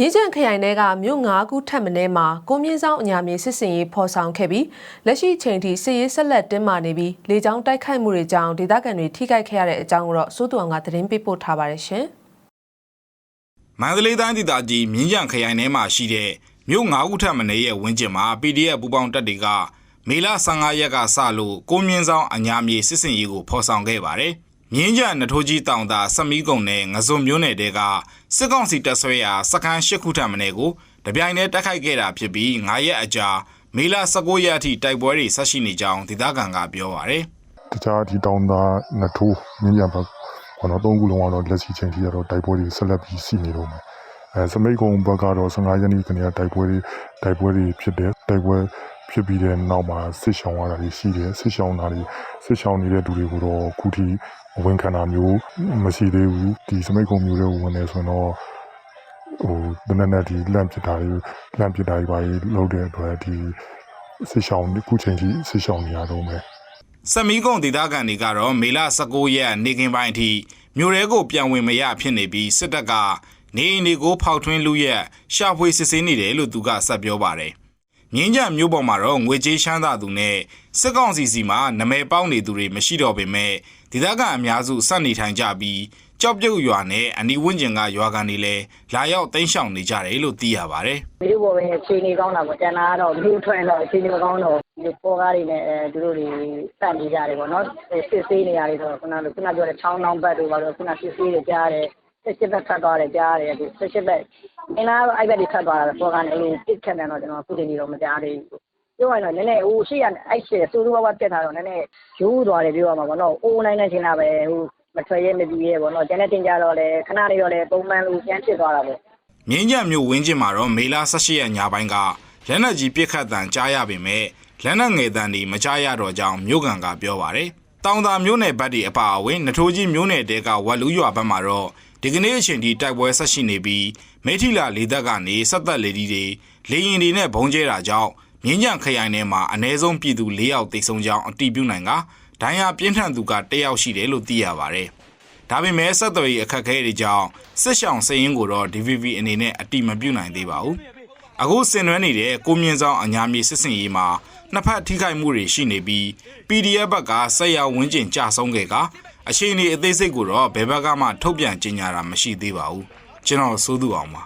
မြင်းကျန်ခရိုင်ထဲကမြို့၅ခုထပ်မံထဲမှာကိုမြင့်ဆောင်အညာမြေစစ်စင်ရေးဖော်ဆောင်ခဲ့ပြီးလက်ရှိချိန်ထိစစ်ရေးဆက်လက်တင်းမာနေပြီးလေကြောင်းတိုက်ခိုက်မှုတွေကြောင့်ဒေသခံတွေထိခိုက်ခဲ့ရတဲ့အကြောင်းကိုတော့စိုးသူအောင်ကသတင်းပေးပို့ထားပါတယ်ရှင်။မန္တလေးတိုင်းဒေသကြီးမြင်းကြံခရိုင်ထဲမှာရှိတဲ့မြို့၅ခုထပ်မနေရဲ့ဝင်းကျင်မှာ PDF ပူပေါင်းတပ်တွေကမေလ15ရက်ကစလို့ကိုမြင့်ဆောင်အညာမြေစစ်စင်ရေးကိုဖော်ဆောင်ခဲ့ပါတယ်။ မြင်းကြံနထိုးကြီးတောင်သာစမီးကုံနဲ့ငစုံမျိုးနယ်တဲကစစ်ကောင်စီတပ်ဆွဲရာစခန်း၈ခုထပ်မနေကိုတပြိုင်တည်းတိုက်ခိုက်ခဲ့တာဖြစ်ပြီး9ရက်အကြာမေလ19ရက်အထိတိုက်ပွဲတွေဆက်ရှိနေကြောင်းဒေသခံကပြောပါတယ်။တခြားဒီတောင်သားနှစ်ထိုးမြင်းကြံဘက်ခေါတော့သုံးခုလုံးကတော့လက်ရှိချိန်ထိကတော့တိုက်ပွဲတွေဆက်လက်ပြီးရှိနေတော့မယ်အဲစမိတ်ကုံဘက်ကတော့15ရက်နေ့ကနေတိုက်ပွဲတွေတိုက်ပွဲတွေဖြစ်တယ်တိုက်ပွဲ ဖြစ်ပြီးတဲ့နောက်မှာစစ်ရှောင်ရတာတွေရှိတယ်စစ်ရှောင်တာတွေစစ်ရှောင်နေတဲ့လူတွေကိုတော့အခုထိဝန်ခံတာမျိုးမရှိသေးဘူးဒီစမိတ်ကုံမျိုးတွေကိုဝင်နေဆိုတော့ဟိုတနက်နဲ့ဒီလန့်ဖြစ်တာတွေလန့်ဖြစ်တာတွေပါလို့တဲ့အတွက်ဒီစစ်ရှောင်အခုချိန်ထိစစ်ရှောင်နေရတော့မယ်စက်မီးကုံဒေသခံတွေကတော့မေလ19ရက်နေကင်းပိုင်းအထိမြို့ရဲကိုပြန်ဝင်မရဖြစ်နေပြီးစစ်တပ်ကနေအိမ်တွေကိုဖောက်ထွင်းလူရက်ရှာဖွေစစ်ဆေးနေတယ်လို့သူကဆက်ပြောပါတယ်။ မြင်းကြံမြို့ပေါ်မှာတော့ငွေကြေးချမ်းသာသူနဲ့စစ်ကောင်စီစီမှာနမဲပေါက်နေသူတွေမရှိတော့ပေမဲ့ဒေသခံအများစုစက်နေထိုင်ကြပြီးကြောက်ပြုတ်ရွာနဲ့အနီးဝန်းကျင်ကရွာကန်တွေလည်းလာရောက်တိမ်းရှောင်နေကြတယ်လို့သိရပါတယ်။ဗီဒီယိုပေါ်ပဲအခြေအနေကောင်းတာပေါ့ကျန်တာကတော့ဗီဒီယိုထွက်ရင်တော့အခြေအနေမကောင်းတော့ဒီပေါ်ကားတွေနဲ့အဲသူတို့တွေတတ်နေကြတယ်ပေါ့နော်စစ်ဆေးနေရတယ်ဆိုတော့ခုနကခုနပြောတဲ့ချောင်းနှောင်းဘက်တို့ပါတော့ခုနစစ်ဆေးတွေကြားတယ် စစ်စစ်ဘက်ထွက်သွားတယ်ကြားတယ်ဒီစစ်စစ်ဘက်အင်းလားအဲ့ဘက်တွေထွက်သွားတာပေါ်ကားနဲ့အရင်တစ်ခက်တယ်တော့ကျွန်တော်အခုချိန်ကြီးတော့မကြားသေးဘူးပြောရရင်တော့နည်းနည်းဟိုရှိရအဲ့ရှေ့စိုးစိုးဝါးဝါပြတ်ထားတော့နည်းနည်းရိုးသွားတယ်ပြောရမှာပေါ့နော်အိုးနိုင်တဲ့ချိန်လာပဲဟိုမထွက်ရဲမပြီးရဲပေါ့နော်ကျန်တဲ့တင်ကြတော့လေခဏလေးတော့လေပုံမှန်လိုပြန်ဖြစ်သွားတာပေါ့မြင်းကြံမြို့ဝင်းကျင်မှာတော့မေလ18ရက်ညပိုင်းကလက်နက်ကြီးပစ်ခတ်တံကြားရပေမဲ့လက်နက်ငယ်တံတွေမကြားရတော့ကြောင်းမြို့ကန်ကပြောပါတယ်။ တောင်သာမြို့နယ်ဘက်ဒီအပါအဝင်နထိုးကြီးမြို့နယ်တဲကဝက်လူရွာဘက်မှာတော့ဒီကနေ့အချိန်ထိတိုက်ပွဲဆက်ရှိနေပြီးမိထီလာလေတပ်ကနေဆက်သက်လေဒီတွေလေရင်တွေနဲ့ဘုံကျဲတာကြောင့်မြင်းကြံခရိုင်ထဲမှာအ ਨੇ ဆုံးပြည်သူ၄ယောက်တိတ်ဆုံးကြောင်းအတည်ပြုနိုင်ကဒဏ်ရာပြင်းထန်သူက၁ယောက်ရှိတယ်လို့သိရပါတယ်။ဒါပေမဲ့ဆက်သွယ်ရေးအခက်အခဲတွေကြောင့်စစ်ရှောင်စည်ရင်းကိုတော့ DVV အနေနဲ့အတိမပြုနိုင်သေးပါဘူး။ အခုဆင်နွှဲနေတဲ့ကိုမြင့်ဆောင်အညာမြေစစ်စင်ရေးမှာနှစ်ဖက်ထိခိုက်မှုတွေရှိနေပြီး PDF ဘက်ကဆက်ရောက်ဝန်းကျင်ကြဆုံးခဲ့ကအချိန်ဒီအသေးစိတ်ကိုတော့ဘယ်ဘက်ကမှထုတ်ပြန်ကြေညာတာမရှိသေးပါဘူးကျွန်တော်စိုးသူအောင်ပါ